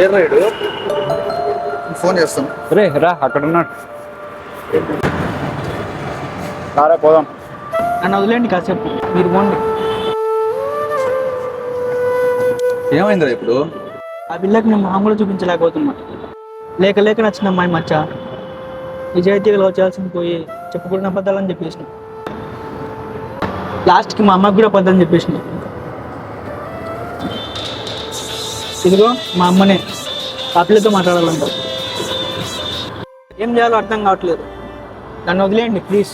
ఏ ride phone చేస్తాను రే రా అక్కడ ఉన్నాడు. రారా పోదాం. నన్ను వదిలేండి కాసేపు. మీరు పోండి. ఏమైందిరా ఇప్పుడు? ఆ పిల్లకి నేను మొహం కూడా చూపించలేకపోతున్నా. లేక లేక నచ్చిన అమ్మాయి మచ్చ. నిజాయితీగా లవ్ చేయాల్సింది పోయి చెప్పుకున్న అబద్ధాలని చెప్పేసిన. లాస్ట్కి మా అమ్మకి కూడా అబద్ధం చెప్పేసిన. ఇదిగో మా అమ్మనే. ఆ పిల్లతో మాట్లాడాలంట. ఏం చేయాలో అర్థం కావట్లేదు. నన్ను వదిలేయండి ప్లీజ్